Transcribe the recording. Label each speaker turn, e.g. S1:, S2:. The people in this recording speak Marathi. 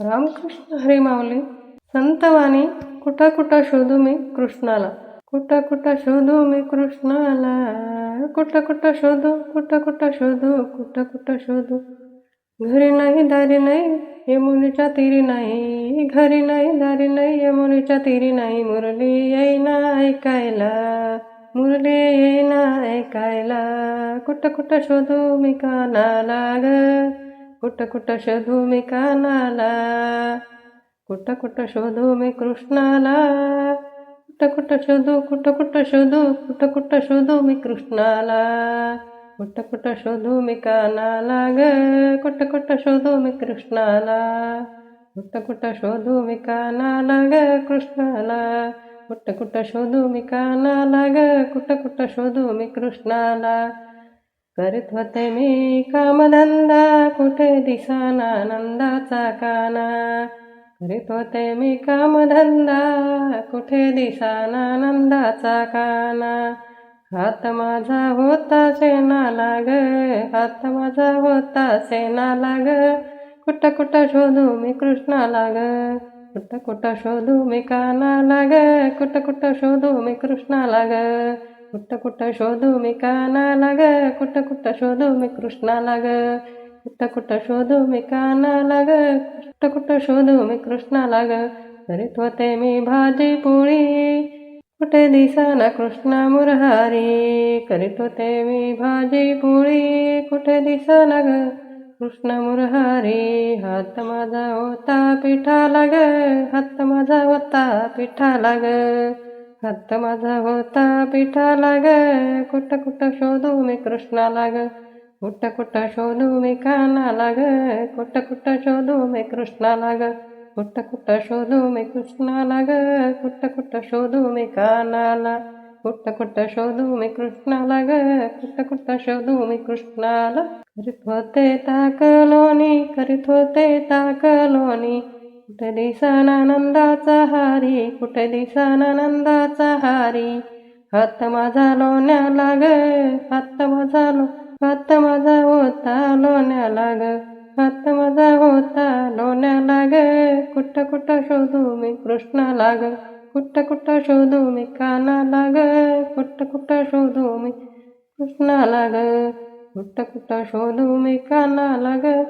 S1: रामकृष्ण हरी माऊली संतवाणी कुठं कुठं शोधू मी कृष्णाला. कुठं कुठं शोधू मी कृष्णाला. कुठं कुठं शोधू कुठं कुठं शोधू कुठं कुठं शोधू. घरी नाही दारी नाही यमुनीच्या तिरी नाही. घरी नाही दारी नाही यमुनीच्या तीरी नाही. मुरली येईना ऐकायला. मुरली येईना ऐकायला. कुठं कुठं शोधू मी कानाला. ग कुठं कुठं शोधू मी कानाला कुठं कुठं शोधू मी कृष्णाला कुठं कुठं शोधू कुठं कुठं शोधू कुठं कुठं शोधू मी कृष्णाला कुठं कुठं शोधू मी कानाला ग कुठं कुठं शोधू मी कृष्णाला कुठं कुठं शोधू मी कानाला ग कृष्णाला करत होते मी कामधंदा कुठे दिसाना आनंदाचा काना. करीत होते मी कामधंदा कुठे दिसाना आनंदाचा काना. हात माझा होता सेना लाग हात माझा होता सेना लाग. कुठं कुठं शोधू मी कृष्णा लाग कुठं कुठं शोधू मी काना लाग. कुठं कुठं शोधू मी कृष्णा लाग. कुठं कुठं शोधू मी कानाला ग कुठं कुठं शोधू मी कृष्णाला ग कुठं कुठं शोधू मी कानाला ग कुठं कुठं शोधू मी कृष्णाला ग करीत होते मी भाजी पोळी कुठे दिसाना कृष्णा मुरहारी. करीत होते मी भाजी पोळी कुठे दिसाना ग कृष्ण मुरहारी. हात माझा होता पिठा लाग हात माझा होता पिठा लाग हात माझा होता पिठा लाग कुठं कुठं शोधू मी कृष्णा लाग. कुठं कुठं शोधू मी काना लाग कुठं कुठं शोधू मी कृष्णा लाग. कुठं कुठं शोधू मी कृष्णा लाग कुठं कुठं शोधू मी कानाला कुठं कुठं शोधू मी कृष्णाला ग कुठं कुठं शोधू मी कृष्णाला करीत होते ताकलोनी करीत होते ताकलोनी. कुठ दिसानानंदाचा हारी कुठे दिसानानंदाचा हारी. हात माझा लोण्याला ग हात माझा लो हात माझा होता लोण्याला ग हात माझा होता लोण्याला ग कुठं कुठं शोधू मी कृष्णाला ग कुठ कुठ शोधू मी कानाला ग कुठं कुठं शोधू मी कृष्णाला ग कुठ कुठ शोधू मी कानाला ग